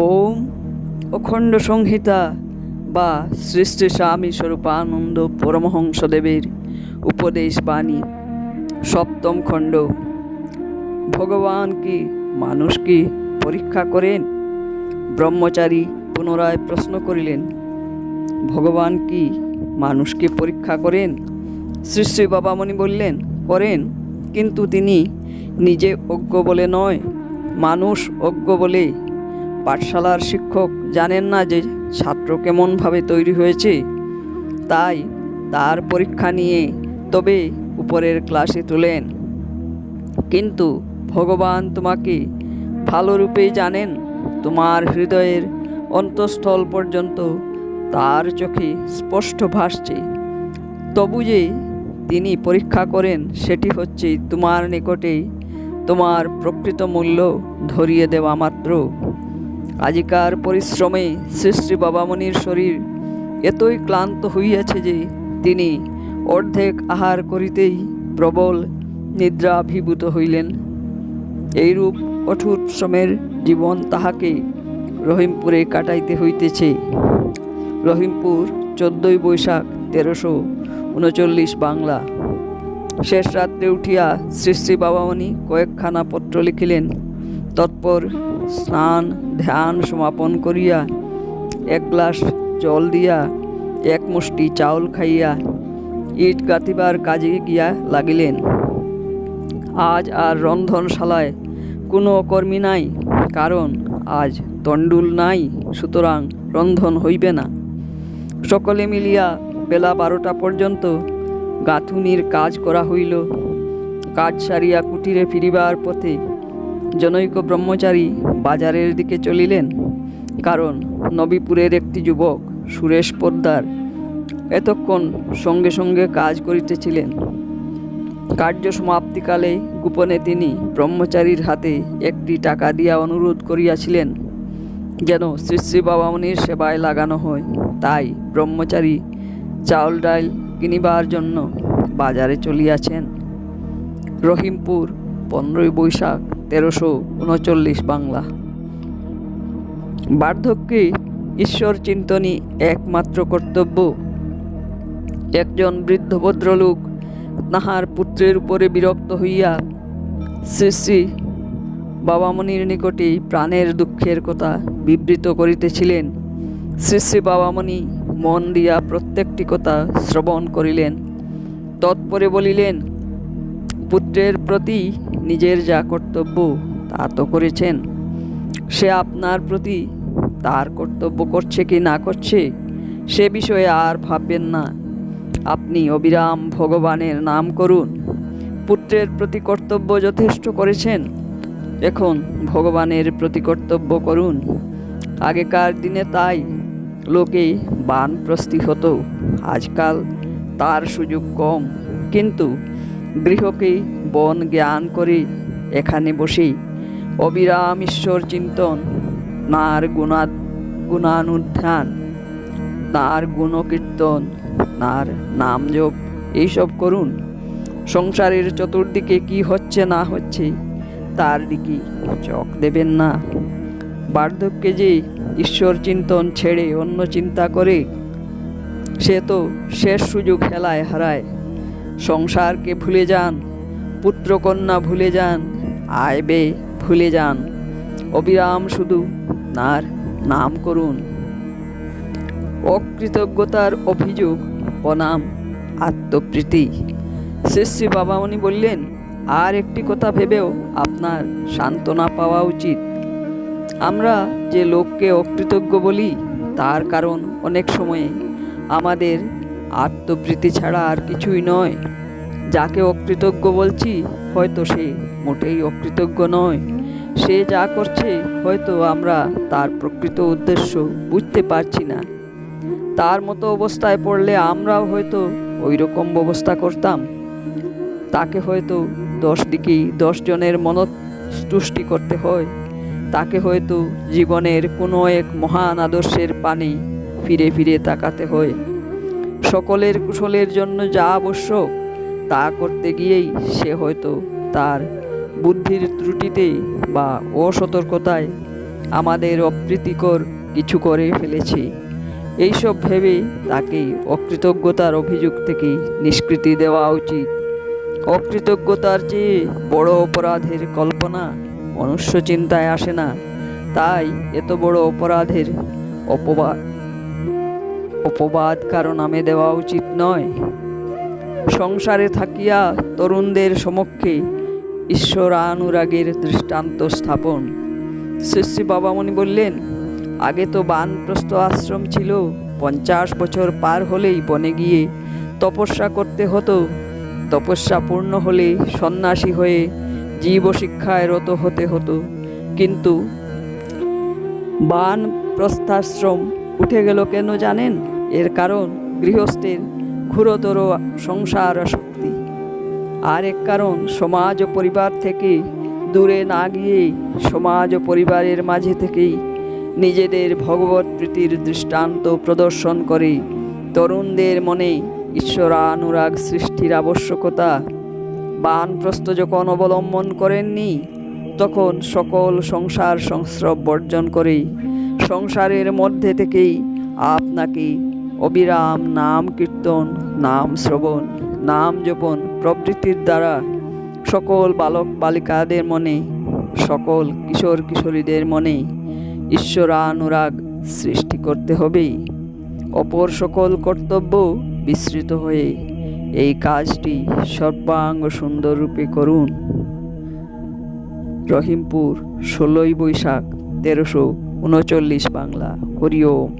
ওম অখণ্ড সংহিতা বা শ্রী স্বামী স্বরূপানন্দ পরমহংসদেবের উপদেশ বাণী, সপ্তম খণ্ড। ভগবান কি মানুষ কি পরীক্ষা করেন? ব্রহ্মচারী পুনরায় প্রশ্ন করিলেন, ভগবান কি মানুষকে পরীক্ষা করেন? শ্রী বাবামণি বললেন, করেন, কিন্তু তিনি নিজে অজ্ঞ বলে নয়। মানুষ অজ্ঞ বলে পাঠশালার শিক্ষক জানেন না যে ছাত্র কেমনভাবে তৈরি হয়েছে। তাই তার পরীক্ষা নিয়ে তবে উপরের ক্লাসে তোলেন। কিন্তু ভগবান তোমাকে ভালোরূপেই জানেন, তোমার হৃদয়ের অন্তঃস্থল পর্যন্ত তার চোখে স্পষ্ট ভাসছে। তবু যে তিনি পরীক্ষা করেন সেটি হচ্ছে তোমার নিকটে তোমার প্রকৃত মূল্য ধরিয়ে দেওয়া মাত্র। আজিকার পরিশ্রমে শ্রী শ্রী বাবামণির শরীর এতই ক্লান্ত হইয়াছে যে তিনি অর্ধেক আহার করিতেই প্রবল নিদ্রাভিভূত হইলেন। এইরূপ কঠোর শ্রমের জীবন তাহাকে রহিমপুরে কাটাইতে হইতেছে। রহিমপুর চোদ্দই বৈশাখ তেরোশো উনচল্লিশ বাংলা। শেষ রাত্রে উঠিয়া শ্রী শ্রী বাবামণি কয়েকখানা পত্র লিখিলেন। তৎপর স্নান, ধ্যান সমাপন করিয়া এক গ্লাস জল দিয়া, এক মুষ্টি চাউল খাইয়া ইট গাঁথিবার কাজে গিয়া লাগিলেন। আজ আর রন্ধনশালায় কোনো কর্মী নাই, কারণ আজ তণ্ডুল নাই, সুতরাং রন্ধন হইবে না। সকলে মিলিয়া বেলা বারোটা পর্যন্ত গাঁথুনির কাজ করা হইল। কাজ সারিয়া কুটিরে ফিরিবার পথে জনৈক ব্রহ্মচারী বাজারের দিকে চলিলেন। কারণ নবীপুরের একটি যুবক, সুরেশ পোদ্দার, এতক্ষণ সঙ্গে সঙ্গে কাজ করিতেছিলেন। কার্য সমাপ্তিকালে গোপনে তিনি ব্রহ্মচারীর হাতে একটি টাকা দিয়া অনুরোধ করিয়াছিলেন যেন শ্রী শ্রী বাবামণির সেবায় লাগানো হয়। তাই ব্রহ্মচারী চাউল ডাল কিনিবার জন্য বাজারে চলিয়াছেন। রহিমপুর, পনেরোই বৈশাখ তেরোশো উনচল্লিশ বাংলা। বার্ধক্যে ঈশ্বর চিন্তনই একমাত্র কর্তব্য। একজন বৃদ্ধ ভদ্রলোক তাহার পুত্রের উপরে বিরক্ত হইয়া শ্রী শ্রী বাবামণির নিকটে প্রাণের দুঃখের কথা বিবৃত করিতেছিলেন। শ্রী শ্রী বাবামণি মন দিয়া প্রত্যেকটি কথা শ্রবণ করিলেন। তৎপরে বলিলেন পুত্রের প্রতি নিজের যা কর্তব্য তা তো করেছেন। সে আপনার প্রতি তার কর্তব্য করছে কি না করছে, সে বিষয়ে আর ভাববেন না। আপনি অবিরাম ভগবানের নাম করুন। পুত্রের প্রতি কর্তব্য যথেষ্ট করেছেন। এখন ভগবানের প্রতি কর্তব্য করুন। আগেকার দিনে তাই লোকে বান বানপ্রস্তি হতো। আজকাল তার সুযোগ কম। কিন্তু গৃহকে বন জ্ঞান করে, এখানে বসেই অবিরাম ঈশ্বর চিন্তন, নার গুণা গুণানুধ্যান তার গুণকীর্তন তার নাম জপ এইসব করুন। সংসারের চতুর্দিকে কি হচ্ছে না হচ্ছে, তার দিকে চোখ দেবেন না। বার্ধক্যে যে ঈশ্বর চিন্তন ছেড়ে অন্য চিন্তা করে, সে তো শেষ সুযোগ হেলায় হারায়। সংসারকে ভুলে যান, পুত্রকন্যা ভুলে যান আয় বে ভুলে যান। অবিরাম শুধু নার নাম করুন। অকৃতজ্ঞতার অভিযোগ, বনাম আত্মপ্রীতি। শ্রী বাবামণি বললেন, আর একটি কথা ভেবেও আপনার সান্ত্বনা পাওয়া উচিত। আমরা যে লোককে অকৃতজ্ঞ বলি, তার কারণ অনেক সময়ে আমাদের আত্মপ্রীতি ছাড়া আর কিছুই নয়। যাকে অকৃতজ্ঞ বলছি, হয়তো সে মোটেই অকৃতজ্ঞ নয়। সে যা করছে, হয়তো আমরা তার প্রকৃত উদ্দেশ্য বুঝতে পারছি না। তার মতো অবস্থায় পড়লে আমরাও হয়তো ওই রকম ব্যবস্থা করতাম। তাকে হয়তো দশ দিকেই দশ জনের মনতুষ্টি করতে হয়। তাকে হয়তো জীবনের কোনো এক মহান আদর্শের পানে ফিরে ফিরে তাকাতে হয়। সকলের কুশলের জন্য যা আবশ্যক, তা করতে গিয়েই সে হয়তো তার বুদ্ধির ত্রুটিতে বা অসতর্কতায় আমাদের অপ্রীতিকর কিছু করে ফেলেছে। এইসব ভেবে তাকে অকৃতজ্ঞতার অভিযোগ থেকে নিষ্কৃতি দেওয়া উচিত। অকৃতজ্ঞতার চেয়ে বড় অপরাধের কল্পনা মনুষ্য চিন্তায় আসে না। তাই এত বড় অপরাধের অপবাদ অপবাদ কারও নামে দেওয়া উচিত নয়। সংসারে থাকিয়া তরুণদের সমক্ষে ঈশ্বরানুরাগের দৃষ্টান্ত স্থাপন। শ্রী বাবামণি বললেন, আগে তো বানপ্রস্থ আশ্রম ছিল, পঞ্চাশ বছর পার হলেই বনে গিয়ে তপস্যা করতে হতো। তপস্যা পূর্ণ হলে সন্ন্যাসী হয়ে জীবশিক্ষায় রত হতে হতো। কিন্তু বান প্রস্থাশ্রম উঠে গেল কেন জানেন? এর কারণ গৃহস্থের ক্ষুরতর সংসার শক্তি। আর এক কারণ, সমাজ ও পরিবার থেকে দূরে না গিয়ে সমাজ ও পরিবারের মাঝে থেকেই নিজেদের ভগবত প্রীতির দৃষ্টান্ত প্রদর্শন করে। তরুণদের মনে ঈশ্বরানুরাগ সৃষ্টির আবশ্যকতা। বানপ্রস্থ যখন অবলম্বন করেননি, তখন সকল সংসার সংস্রব বর্জন করে সংসারের মধ্যে থেকেই আপনাকে অবিরাম নাম কীর্তন, নাম শ্রবণ, নাম জপন প্রবৃত্তির দ্বারা সকল বালক বালিকাদের মনে, সকল কিশোর কিশোরীদের মনে ঈশ্বরানুরাগ সৃষ্টি করতে হবে। অপর সকল কর্তব্য বিস্তৃত হয়ে এই কাজটি সর্বাঙ্গ সুন্দররূপে করুন। রহিমপুর, ষোলোই বৈশাখ, তেরোশো উনচল্লিশ বাংলা হরিওম।